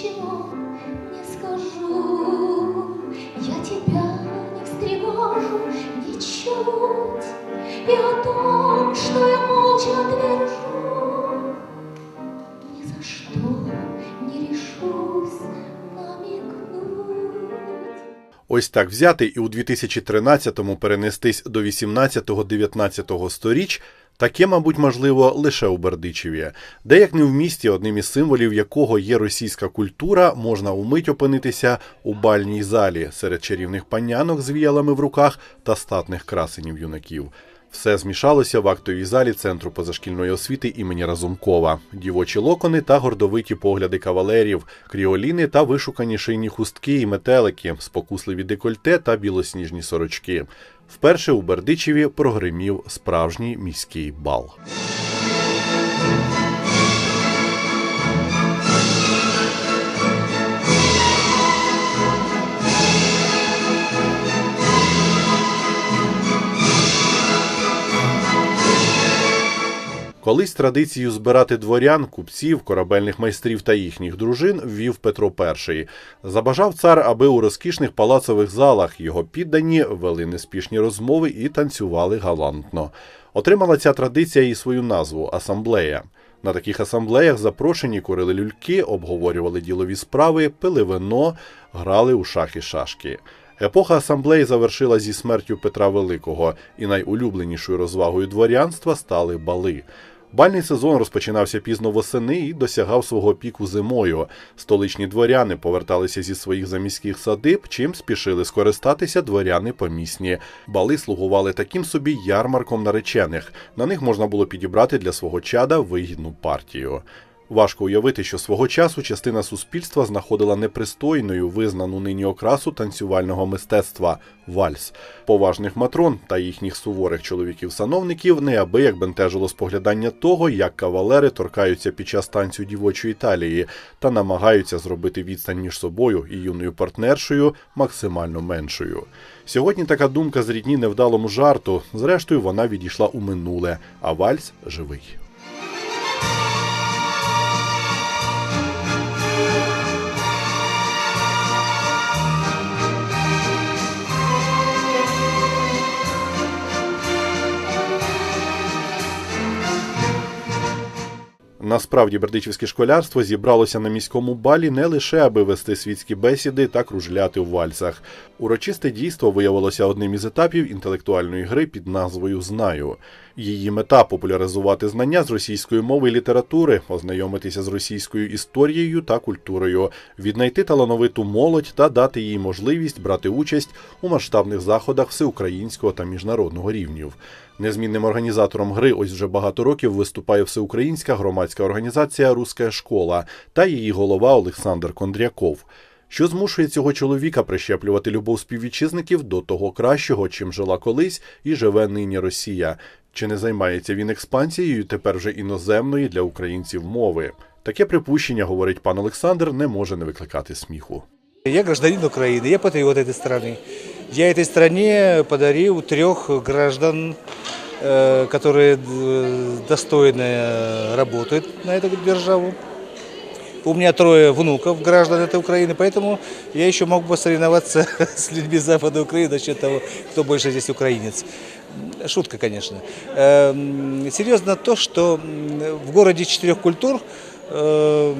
ничего не скажу. Я тебя не встревожу ничуть. И о том, что я молча твержу, ни за что не решусь намекнуть. Ось так взяти і у 2013-му перенестись до 18-19 сторіч. Таке, мабуть, можливо лише у Бердичеві, де як не в місті, одним із символів якого є російська культура, можна умить опинитися у бальній залі серед чарівних панянок з віялами в руках та статних красенів юнаків. Все змішалося в актовій залі центру позашкільної освіти імені Разумкова. Дівочі локони та гордовиті погляди кавалерів, кріоліни та вишукані шийні хустки і метелики, спокусливі декольте та білосніжні сорочки. Вперше у Бердичеві прогримів справжній міський бал. Колись традицію збирати дворян, купців, корабельних майстрів та їхніх дружин ввів Петро І. Забажав цар, аби у розкішних палацових залах його піддані вели неспішні розмови і танцювали галантно. Отримала ця традиція і свою назву асамблея. На таких асамблеях запрошені курили люльки, обговорювали ділові справи, пили вино, грали у шахи-шашки. Епоха асамблеї завершила зі смертю Петра Великого, і найулюбленішою розвагою дворянства стали бали. Бальний сезон розпочинався пізно восени і досягав свого піку зимою. Столичні дворяни поверталися зі своїх заміських садиб, чим спішили скористатися дворяни помісні. Бали слугували таким собі ярмарком наречених. На них можна було підібрати для свого чада вигідну партію. Важко уявити, що свого часу частина суспільства знаходила непристойною визнану нині окрасу танцювального мистецтва вальс. Поважних матрон та їхніх суворих чоловіків-сановників неабияк бентежило споглядання того, як кавалери торкаються під час танцю дівочої талії та намагаються зробити відстань між собою і юною партнершою максимально меншою. Сьогодні така думка зрідні невдалому жарту. Зрештою, вона відійшла у минуле, а вальс живий. House Насправді бердичівське школярство зібралося на міському балі не лише аби вести світські бесіди та кружляти в вальсах. Урочисте дійство виявилося одним із етапів інтелектуальної гри під назвою Знаю. Її мета популяризувати знання з російської мови і літератури, ознайомитися з російською історією та культурою, віднайти талановиту молодь та дати їй можливість брати участь у масштабних заходах всеукраїнського та міжнародного рівнів. Незмінним організатором гри ось вже багато років виступає всеукраїнська громадська організація Руська школа та її голова Олександр Кондряков. Що змушує цього чоловіка прищеплювати любов співвітчизників до того кращого, чим жила колись і живе нині Росія? Чи не займається він експансією тепер вже іноземної для українців мови? Таке припущення, говорить пан Олександр, не може не викликати сміху. Я гражданин Украины, я патриот этой страны. Я этой стране подарил трех граждан, э, которые э, достойно работают на эту державу. У меня трое внуков, граждан этой Украины, поэтому я еще мог бы соревноваться с людьми Запада Украины насчет того, кто больше здесь украинец. Шутка, конечно. Эм, Серьезно то, что в городе четырех культур э,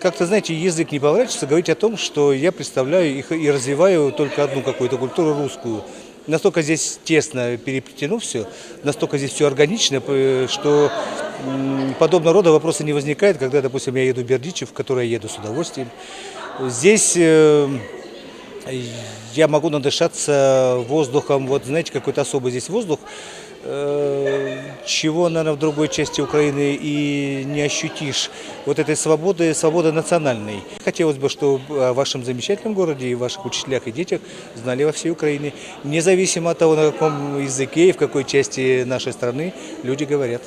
как-то, знаете, язык не поворачивается говорить о том, что я представляю их и развиваю только одну какую-то культуру русскую. Настолько здесь тесно переплетено все, настолько здесь все органично, п- что м, подобного рода вопросы не возникает, когда, допустим, я еду в Бердичев, в который я еду с удовольствием. Здесь э, я могу надышаться воздухом, вот знаете, какой-то особый здесь воздух, э, чего, наверное, в другой части Украины и не ощутишь. Вот этой свободы, свободы национальной. Хотелось бы, чтобы о вашем замечательном городе и ваших учителях и детях знали во всей Украине, независимо от того, на каком языке и в какой части нашей страны люди говорят.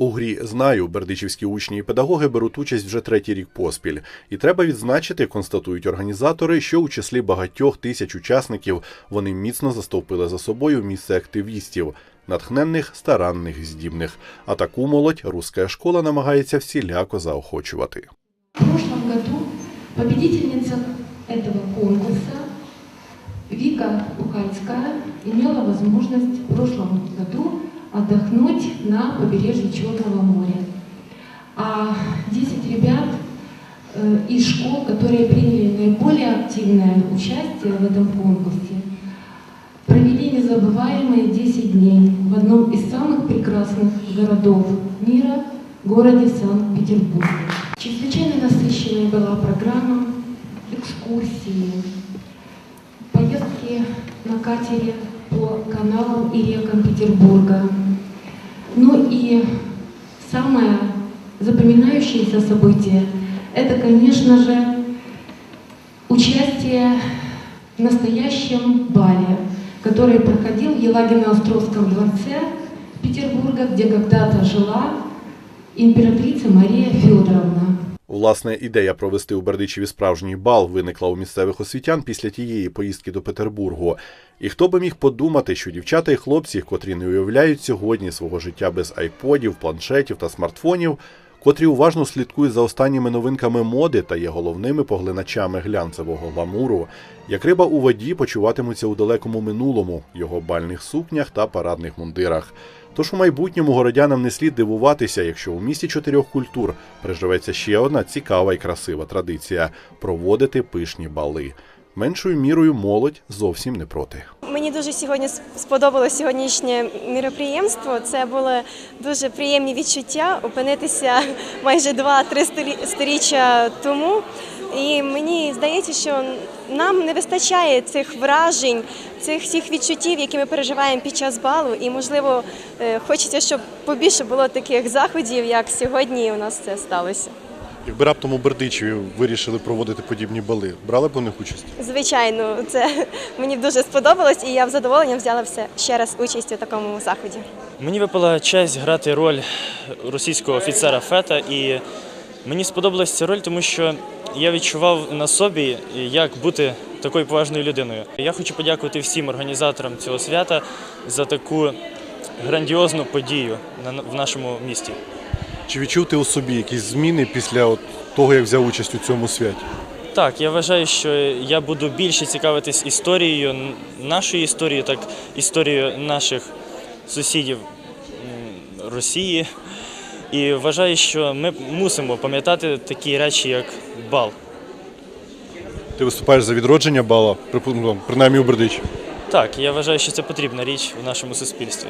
У грі знаю, бердичівські учні і педагоги беруть участь вже третій рік поспіль. І треба відзначити, констатують організатори, що у числі багатьох тисяч учасників вони міцно застовпили за собою місце активістів, натхненних, старанних, здібних. А таку молодь руська школа намагається всіляко заохочувати. В прошлом году Победительница этого конкурса Вика Пукальская имела возможность в прошлом году отдохнуть на побережье Черного моря. А 10 ребят э, из школ, которые приняли наиболее активное участие в этом конкурсе, провели незабываемые 10 дней В одном из самых прекрасных городов мира, городе Санкт-Петербурге. Чрезвычайно насыщенная была программа, экскурсии, поездки на катере по каналам и рекам Петербурга. Ну и самое запоминающееся событие – это, конечно же, участие в настоящем бале, который проходил в Елагино-Островском дворце Петербурга, где когда-то жила императрица Мария Федоровна. Власне, ідея провести у Бердичеві справжній бал виникла у місцевих освітян після тієї поїздки до Петербургу. І хто би міг подумати, що дівчата і хлопці, котрі не уявляють сьогодні свого життя без айподів, планшетів та смартфонів, котрі уважно слідкують за останніми новинками моди та є головними поглиначами глянцевого гламуру, як риба у воді почуватимуться у далекому минулому, його бальних сукнях та парадних мундирах. Тож у майбутньому городянам не слід дивуватися, якщо у місті чотирьох культур приживеться ще одна цікава і красива традиція проводити пишні бали. Меншою мірою молодь зовсім не проти. Мені дуже сьогодні с- сподобалось сьогоднішнє міроприємство. Це були дуже приємні відчуття опинитися майже два-три сторіччя тому. І мені здається, що нам не вистачає цих вражень, цих всіх відчуттів, які ми переживаємо під час балу. І, можливо, е, хочеться, щоб побільше було таких заходів, як сьогодні у нас це сталося. Якби раптом у Бердичеві вирішили проводити подібні бали, брали б у них участь? Звичайно, це мені дуже сподобалось, і я в задоволенням взяла все ще раз участь у такому заході. Мені випала честь грати роль російського офіцера Фета, і мені сподобалася ця роль, тому що я відчував на собі, як бути такою поважною людиною. Я хочу подякувати всім організаторам цього свята за таку грандіозну подію на- в нашому місті. Чи відчув ти у собі якісь зміни після от того, як взяв участь у цьому святі? Так, я вважаю, що я буду більше цікавитись історією, н- нашою історією, так історією наших сусідів Росії. І вважаю, що ми мусимо пам'ятати такі речі, як бал. Ти виступаєш за відродження бала, ну, принаймні у Бердичеві. Так, я вважаю, що це потрібна річ в нашому суспільстві.